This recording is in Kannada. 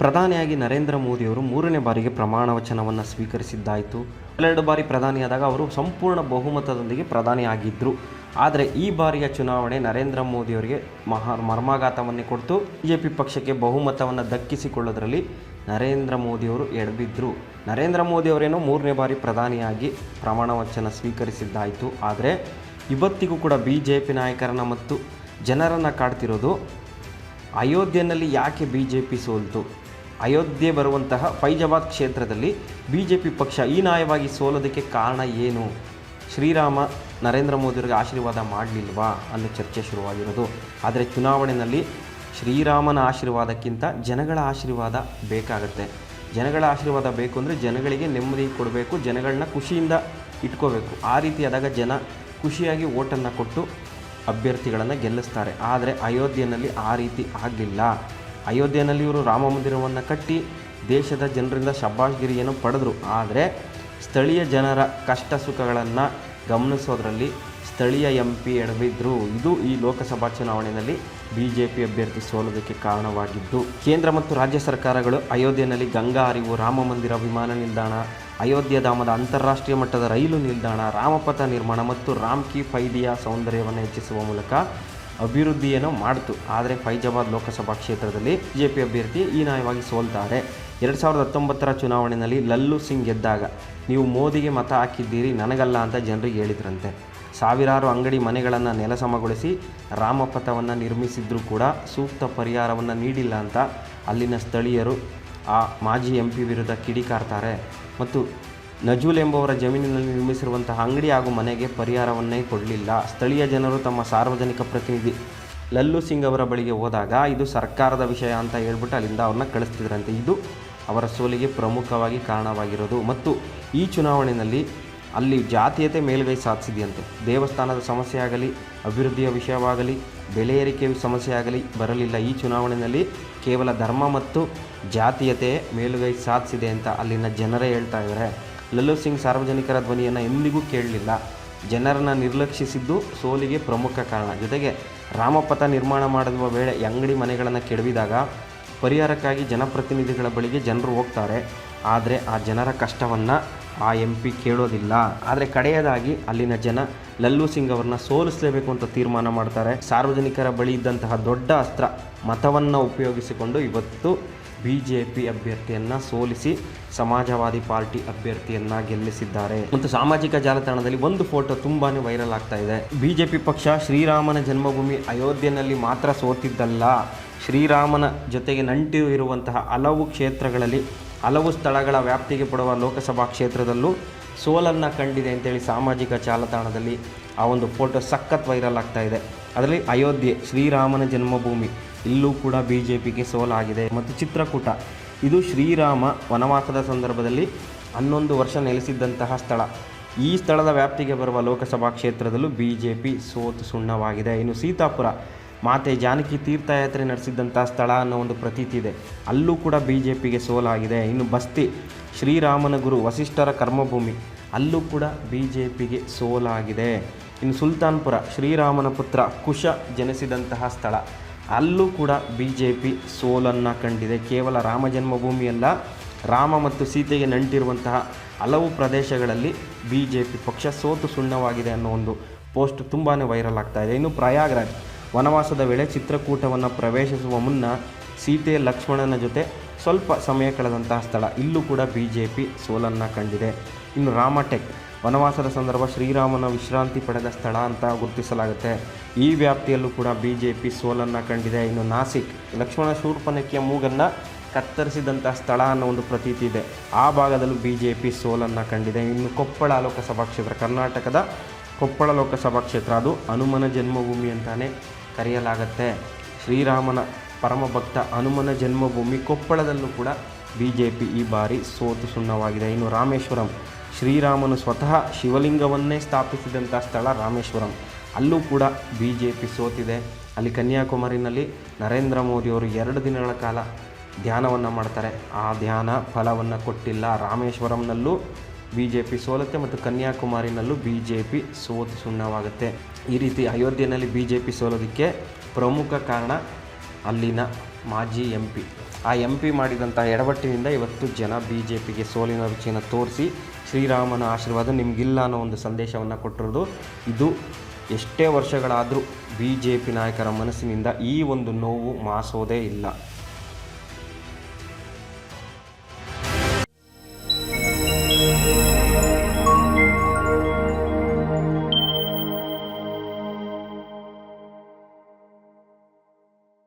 ಪ್ರಧಾನಿಯಾಗಿ ನರೇಂದ್ರ ಮೋದಿಯವರು ಮೂರನೇ ಬಾರಿಗೆ ಪ್ರಮಾಣ ವಚನವನ್ನು ಸ್ವೀಕರಿಸಿದ್ದಾಯಿತು. ಎರಡು ಬಾರಿ ಪ್ರಧಾನಿಯಾದಾಗ ಅವರು ಸಂಪೂರ್ಣ ಬಹುಮತದೊಂದಿಗೆ ಪ್ರಧಾನಿಯಾಗಿದ್ದರು ಆದರೆ ಈ ಬಾರಿಯ ಚುನಾವಣೆ ನರೇಂದ್ರ ಮೋದಿಯವರಿಗೆ ಮಹಾ ಮರ್ಮಾಘಾತವನ್ನೇ ಕೊಡ್ತು. ಬಿ ಜೆ ಪಿ ಪಕ್ಷಕ್ಕೆ ಬಹುಮತವನ್ನು ದಕ್ಕಿಸಿಕೊಳ್ಳೋದರಲ್ಲಿ ನರೇಂದ್ರ ಮೋದಿಯವರು ಎಡಬಿದ್ದರು ನರೇಂದ್ರ ಮೋದಿಯವರೇನೋ ಮೂರನೇ ಬಾರಿ ಪ್ರಧಾನಿಯಾಗಿ ಪ್ರಮಾಣ ವಚನ ಸ್ವೀಕರಿಸಿದ್ದಾಯಿತು. ಆದರೆ ಇವತ್ತಿಗೂ ಕೂಡ ಬಿ ಜೆ ಪಿ ನಾಯಕರನ್ನು ಮತ್ತು ಜನರನ್ನು ಕಾಡ್ತಿರೋದು ಅಯೋಧ್ಯೆಯಲ್ಲಿ ಯಾಕೆ ಬಿ ಜೆ ಪಿ ಸೋಲ್ತು? ಅಯೋಧ್ಯೆ ಬರುವಂತಹ ಫೈಜಾಬಾದ್ ಕ್ಷೇತ್ರದಲ್ಲಿ ಬಿ ಜೆ ಪಿ ಪಕ್ಷ ಹೀನಾಯವಾಗಿ ಸೋಲೋದಕ್ಕೆ ಕಾರಣ ಏನು? ಶ್ರೀರಾಮ, ನರೇಂದ್ರ ಮೋದಿಯವರಿಗೆ ಆಶೀರ್ವಾದ ಮಾಡಲಿಲ್ವಾ ಅನ್ನೋ ಚರ್ಚೆ ಶುರುವಾಗಿರೋದು. ಆದರೆ ಚುನಾವಣೆಯಲ್ಲಿ ಶ್ರೀರಾಮನ ಆಶೀರ್ವಾದಕ್ಕಿಂತ ಜನಗಳ ಆಶೀರ್ವಾದ ಬೇಕಾಗುತ್ತೆ. ಜನಗಳ ಆಶೀರ್ವಾದ ಬೇಕು ಅಂದರೆ ಜನಗಳಿಗೆ ನೆಮ್ಮದಿ ಕೊಡಬೇಕು, ಜನಗಳನ್ನ ಖುಷಿಯಿಂದ ಇಟ್ಕೋಬೇಕು. ಆ ರೀತಿಯಾದಾಗ ಜನ ಖುಷಿಯಾಗಿ ಓಟನ್ನು ಕೊಟ್ಟು ಅಭ್ಯರ್ಥಿಗಳನ್ನು ಗೆಲ್ಲಿಸ್ತಾರೆ. ಆದರೆ ಅಯೋಧ್ಯೆಯಲ್ಲಿ ಆ ರೀತಿ ಆಗಲಿಲ್ಲ. ಅಯೋಧ್ಯೆಯಲ್ಲಿ ಇವರು ರಾಮ ಮಂದಿರವನ್ನು ಕಟ್ಟಿ ದೇಶದ ಜನರಿಂದ ಶಬ್ಬಾಷ್ಗಿರಿಯನ್ನು ಪಡೆದರು. ಆದರೆ ಸ್ಥಳೀಯ ಜನರ ಕಷ್ಟ ಸುಖಗಳನ್ನು ಗಮನಿಸೋದ್ರಲ್ಲಿ ಸ್ಥಳೀಯ ಎಂ ಪಿ ಎಡವಿದ್ರು. ಇದು ಈ ಲೋಕಸಭಾ ಚುನಾವಣೆಯಲ್ಲಿ ಬಿ ಜೆ ಪಿ ಅಭ್ಯರ್ಥಿ ಸೋಲೋದಕ್ಕೆ ಕಾರಣವಾಗಿದ್ದು, ಕೇಂದ್ರ ಮತ್ತು ರಾಜ್ಯ ಸರ್ಕಾರಗಳು ಅಯೋಧ್ಯೆಯಲ್ಲಿ ಗಂಗಾ ಹರಿವು, ರಾಮ ಮಂದಿರ ವಿಮಾನ ನಿಲ್ದಾಣ, ಅಯೋಧ್ಯ ಧಾಮದ ಅಂತಾರಾಷ್ಟ್ರೀಯ ಮಟ್ಟದ ರೈಲು ನಿಲ್ದಾಣ, ರಾಮಪಥ ನಿರ್ಮಾಣ ಮತ್ತು ರಾಮ್ ಕಿ ಫೈದಿಯ ಸೌಂದರ್ಯವನ್ನು ಹೆಚ್ಚಿಸುವ ಮೂಲಕ ಅಭಿವೃದ್ಧಿಯನ್ನು ಮಾಡಿತು. ಆದರೆ ಫೈಜಾಬಾದ್ ಲೋಕಸಭಾ ಕ್ಷೇತ್ರದಲ್ಲಿ ಬಿಜೆಪಿ ಅಭ್ಯರ್ಥಿ ಹೀನಾಯವಾಗಿ ಸೋಲ್ತಾರೆ. ಎರಡು ಸಾವಿರದ ಹತ್ತೊಂಬತ್ತರ ಚುನಾವಣೆಯಲ್ಲಿ ಲಲ್ಲು ಸಿಂಗ್ ಗೆದ್ದಾಗ, ನೀವು ಮೋದಿಗೆ ಮತ ಹಾಕಿದ್ದೀರಿ, ನನಗಲ್ಲ ಅಂತ ಜನರಿಗೆ ಹೇಳಿದ್ರಂತೆ. ಸಾವಿರಾರು ಅಂಗಡಿ ಮನೆಗಳನ್ನು ನೆಲಸಮಗೊಳಿಸಿ ರಾಮಪಥವನ್ನು ನಿರ್ಮಿಸಿದ್ರೂ ಕೂಡ ಸೂಕ್ತ ಪರಿಹಾರವನ್ನು ನೀಡಿಲ್ಲ ಅಂತ ಅಲ್ಲಿನ ಸ್ಥಳೀಯರು, ಆ ಮಾಜಿ ಎಂ ಪಿ ವಿರುದ್ಧ ಕಿಡಿಕಾರ್ತಾರೆ. ಮತ್ತು ನಜೂಲ್ ಎಂಬುವರ ಜಮೀನಿನಲ್ಲಿ ನಿರ್ಮಿಸಿರುವಂತಹ ಅಂಗಡಿ ಹಾಗೂ ಮನೆಗೆ ಪರಿಹಾರವನ್ನೇ ಕೊಡಲಿಲ್ಲ. ಸ್ಥಳೀಯ ಜನರು ತಮ್ಮ ಸಾರ್ವಜನಿಕ ಪ್ರತಿನಿಧಿ ಲಲ್ಲು ಸಿಂಗ್ ಅವರ ಬಳಿಗೆ ಹೋದಾಗ, ಇದು ಸರ್ಕಾರದ ವಿಷಯ ಅಂತ ಹೇಳ್ಬಿಟ್ಟು ಅಲ್ಲಿಂದ ಅವ್ರನ್ನ ಕಳಿಸ್ತಿದ್ರಂತೆ. ಇದು ಅವರ ಸೋಲಿಗೆ ಪ್ರಮುಖವಾಗಿ ಕಾರಣವಾಗಿರೋದು. ಮತ್ತು ಈ ಚುನಾವಣೆಯಲ್ಲಿ ಅಲ್ಲಿ ಜಾತೀಯತೆ ಮೇಲುಗೈ ಸಾಧಿಸಿದೆಯಂತೆ. ದೇವಸ್ಥಾನದ ಸಮಸ್ಯೆ ಆಗಲಿ ಅಭಿವೃದ್ಧಿಯ ವಿಷಯವಾಗಲಿ, ಬೆಲೆ ಏರಿಕೆ ಸಮಸ್ಯೆ ಆಗಲಿ ಬರಲಿಲ್ಲ. ಈ ಚುನಾವಣೆಯಲ್ಲಿ ಕೇವಲ ಧರ್ಮ ಮತ್ತು ಜಾತೀಯತೆ ಮೇಲುಗೈ ಸಾಧಿಸಿದೆ ಅಂತ ಅಲ್ಲಿನ ಜನರೇ ಹೇಳ್ತಾ ಇದ್ದಾರೆ ಲಲ್ಲು ಸಿಂಗ್ ಸಾರ್ವಜನಿಕರ ಧ್ವನಿಯನ್ನು ಎಂದಿಗೂ ಕೇಳಲಿಲ್ಲ. ಜನರನ್ನು ನಿರ್ಲಕ್ಷಿಸಿದ್ದು ಸೋಲಿಗೆ ಪ್ರಮುಖ ಕಾರಣ. ಜೊತೆಗೆ ರಾಮಪಥ ನಿರ್ಮಾಣ ಮಾಡುವ ವೇಳೆ ಅಂಗಡಿ ಮನೆಗಳನ್ನು ಕೆಡವಿದಾಗ ಪರಿಹಾರಕ್ಕಾಗಿ ಜನಪ್ರತಿನಿಧಿಗಳ ಬಳಿಗೆ ಜನರು ಹೋಗ್ತಾರೆ. ಆದರೆ ಆ ಜನರ ಕಷ್ಟವನ್ನು ಆ ಎಂ ಪಿ ಕೇಳೋದಿಲ್ಲ. ಆದರೆ ಕಡೆಯದಾಗಿ ಅಲ್ಲಿನ ಜನ ಲಲ್ಲು ಸಿಂಗ್ ಅವರನ್ನ ಸೋಲಿಸಲೇಬೇಕು ಅಂತ ತೀರ್ಮಾನ ಮಾಡ್ತಾರೆ. ಸಾರ್ವಜನಿಕರ ಬಳಿ ಇದ್ದಂತಹ ದೊಡ್ಡ ಅಸ್ತ್ರ ಮತವನ್ನು ಉಪಯೋಗಿಸಿಕೊಂಡು ಇವತ್ತು ಬಿ ಜೆ ಪಿ ಅಭ್ಯರ್ಥಿಯನ್ನು ಸೋಲಿಸಿ ಸಮಾಜವಾದಿ ಪಾರ್ಟಿ ಅಭ್ಯರ್ಥಿಯನ್ನು ಗೆಲ್ಲಿಸಿದ್ದಾರೆ. ಮತ್ತು ಸಾಮಾಜಿಕ ಜಾಲತಾಣದಲ್ಲಿ ಒಂದು ಫೋಟೋ ತುಂಬಾ ವೈರಲ್ ಆಗ್ತಾ ಇದೆ. ಬಿ ಜೆ ಪಿ ಪಕ್ಷ ಶ್ರೀರಾಮನ ಜನ್ಮಭೂಮಿ ಅಯೋಧ್ಯೆಯಲ್ಲಿ ಮಾತ್ರ ಸೋತಿದ್ದಲ್ಲ. ಶ್ರೀರಾಮನ ಜೊತೆಗೆ ನಂಟು ಇರುವಂತಹ ಹಲವು ಕ್ಷೇತ್ರಗಳಲ್ಲಿ, ಹಲವು ಸ್ಥಳಗಳ ವ್ಯಾಪ್ತಿಗೆ ಪಡುವ ಲೋಕಸಭಾ ಕ್ಷೇತ್ರದಲ್ಲೂ ಸೋಲನ್ನು ಕಂಡಿದೆ ಅಂತೇಳಿ ಸಾಮಾಜಿಕ ಜಾಲತಾಣದಲ್ಲಿ ಆ ಒಂದು ಫೋಟೋ ಸಖತ್ ವೈರಲ್ ಆಗ್ತಾ ಇದೆ. ಅದರಲ್ಲಿ ಅಯೋಧ್ಯೆ, ಶ್ರೀರಾಮನ ಜನ್ಮಭೂಮಿ ಇಲ್ಲೂ ಕೂಡ ಬಿ ಜೆ ಪಿಗೆ ಸೋಲಾಗಿದೆ. ಮತ್ತು ಚಿತ್ರಕೂಟ. ಇದು ಶ್ರೀರಾಮ ವನವಾಸದ ಸಂದರ್ಭದಲ್ಲಿ ಹನ್ನೊಂದು ವರ್ಷ ನೆಲೆಸಿದ್ದಂತಹ ಸ್ಥಳ. ಈ ಸ್ಥಳದ ವ್ಯಾಪ್ತಿಗೆ ಬರುವ ಲೋಕಸಭಾ ಕ್ಷೇತ್ರದಲ್ಲೂ ಬಿ ಜೆ ಪಿ ಸೋತು ಸುಣ್ಣವಾಗಿದೆ. ಇನ್ನು ಸೀತಾಪುರ. ಮಾತೆ ಜಾನಕಿ ತೀರ್ಥಯಾತ್ರೆ ನಡೆಸಿದ್ದಂಥ ಸ್ಥಳ ಅನ್ನೋ ಒಂದು ಪ್ರತೀತಿ ಇದೆ. ಅಲ್ಲೂ ಕೂಡ ಬಿ ಜೆ ಪಿಗೆ ಸೋಲಾಗಿದೆ. ಇನ್ನು ಬಸ್ತಿ ಶ್ರೀರಾಮನ ಗುರು ವಸಿಷ್ಠರ ಕರ್ಮಭೂಮಿ. ಅಲ್ಲೂ ಕೂಡ ಬಿ ಜೆ ಪಿಗೆ ಸೋಲಾಗಿದೆ. ಇನ್ನು ಸುಲ್ತಾನ್ಪುರ, ಶ್ರೀರಾಮನ ಪುತ್ರ ಕುಶ ಜನಿಸಿದಂತಹ ಸ್ಥಳ. ಅಲ್ಲೂ ಕೂಡ ಬಿ ಜೆ ಪಿ ಸೋಲನ್ನು ಕಂಡಿದೆ. ಕೇವಲ ರಾಮ ಜನ್ಮಭೂಮಿಯಲ್ಲ, ರಾಮ ಮತ್ತು ಸೀತೆಗೆ ನಂಟಿರುವಂತಹ ಹಲವು ಪ್ರದೇಶಗಳಲ್ಲಿ ಬಿ ಜೆ ಪಿ ಪಕ್ಷ ಸೋತು ಸುಣ್ಣವಾಗಿದೆ ಅನ್ನೋ ಒಂದು ಪೋಸ್ಟ್ ತುಂಬಾ ವೈರಲ್ ಆಗ್ತಾ ಇದೆ. ಇನ್ನು ಪ್ರಯಾಗ್ರಾಜ್, ವನವಾಸದ ವೇಳೆ ಚಿತ್ರಕೂಟವನ್ನು ಪ್ರವೇಶಿಸುವ ಮುನ್ನ ಸೀತೆ ಲಕ್ಷ್ಮಣನ ಜೊತೆ ಸ್ವಲ್ಪ ಸಮಯ ಕಳೆದಂತಹ ಸ್ಥಳ, ಇಲ್ಲೂ ಕೂಡ ಬಿ ಜೆ ಪಿ ಸೋಲನ್ನು ಕಂಡಿದೆ. ಇನ್ನು ರಾಮಟೆಕ್ ವನವಾಸದ ಸಂದರ್ಭ ಶ್ರೀರಾಮನ ವಿಶ್ರಾಂತಿ ಪಡೆದ ಸ್ಥಳ ಅಂತ ಗುರುತಿಸಲಾಗುತ್ತೆ. ಈ ವ್ಯಾಪ್ತಿಯಲ್ಲೂ ಕೂಡ ಬಿ ಜೆ ಪಿ ಸೋಲನ್ನು ಕಂಡಿದೆ. ಇನ್ನು ನಾಸಿಕ್, ಲಕ್ಷ್ಮಣ ಶೂರ್ಪನಕ್ಕೆ ಮೂಗನ್ನು ಕತ್ತರಿಸಿದಂತಹ ಸ್ಥಳ ಅನ್ನೋ ಒಂದು ಪ್ರತೀತಿ ಇದೆ. ಆ ಭಾಗದಲ್ಲೂ ಬಿ ಜೆ ಪಿ ಸೋಲನ್ನು ಕಂಡಿದೆ. ಇನ್ನು ಕೊಪ್ಪಳ ಲೋಕಸಭಾ ಕ್ಷೇತ್ರ, ಕರ್ನಾಟಕದ ಕೊಪ್ಪಳ ಲೋಕಸಭಾ ಕ್ಷೇತ್ರ, ಅದು ಹನುಮನ ಜನ್ಮಭೂಮಿ ಅಂತಲೇ ಕರೆಯಲಾಗತ್ತೆ. ಶ್ರೀರಾಮನ ಪರಮ ಭಕ್ತ ಹನುಮನ ಜನ್ಮಭೂಮಿ ಕೊಪ್ಪಳದಲ್ಲೂ ಕೂಡ ಬಿ ಜೆ ಪಿ ಈ ಬಾರಿ ಸೋತು ಸುಣ್ಣವಾಗಿದೆ. ಇನ್ನು ರಾಮೇಶ್ವರಂ ಶ್ರೀರಾಮನು ಸ್ವತಃ ಶಿವಲಿಂಗವನ್ನೇ ಸ್ಥಾಪಿಸಿದಂಥ ಸ್ಥಳ ರಾಮೇಶ್ವರಂ. ಅಲ್ಲೂ ಕೂಡ ಬಿ ಜೆ ಪಿ ಸೋತಿದೆ. ಅಲ್ಲಿ ಕನ್ಯಾಕುಮಾರಿನಲ್ಲಿ ನರೇಂದ್ರ ಮೋದಿಯವರು ಎರಡು ದಿನಗಳ ಕಾಲ ಧ್ಯಾನವನ್ನು ಮಾಡ್ತಾರೆ. ಆ ಧ್ಯಾನ ಫಲವನ್ನು ಕೊಟ್ಟಿಲ್ಲ ರಾಮೇಶ್ವರಂನಲ್ಲೂ ಬಿ ಜೆ ಪಿ ಸೋಲುತ್ತೆ ಮತ್ತು ಕನ್ಯಾಕುಮಾರಿನಲ್ಲೂ ಬಿ ಜೆ ಪಿ ಸೋತು ಸುಣ್ಣವಾಗುತ್ತೆ. ಈ ರೀತಿ ಅಯೋಧ್ಯೆಯಲ್ಲಿ ಬಿ ಜೆ ಪಿ ಸೋಲೋದಕ್ಕೆ ಪ್ರಮುಖ ಕಾರಣ ಅಲ್ಲಿನ ಮಾಜಿ ಎಂ ಪಿ. ಆ ಎಂ ಪಿ ಮಾಡಿದಂಥ ಎಡವಟ್ಟಿನಿಂದ ಇವತ್ತು ಜನ ಬಿ ಜೆ ಪಿಗೆ ಸೋಲಿನ ರುಚಿಯನ್ನು ತೋರಿಸಿ ಶ್ರೀರಾಮನ ಆಶೀರ್ವಾದ ನಿಮಗಿಲ್ಲ ಅನ್ನೋ ಒಂದು ಸಂದೇಶವನ್ನು ಕೊಟ್ಟಿರೋದು. ಇದು ಎಷ್ಟೇ ವರ್ಷಗಳಾದರೂ ಬಿ ಜೆ ಪಿ ನಾಯಕರ ಮನಸ್ಸಿನಿಂದ ಈ ಒಂದು ನೋವು ಮಾಸೋದೇ ಇಲ್ಲ.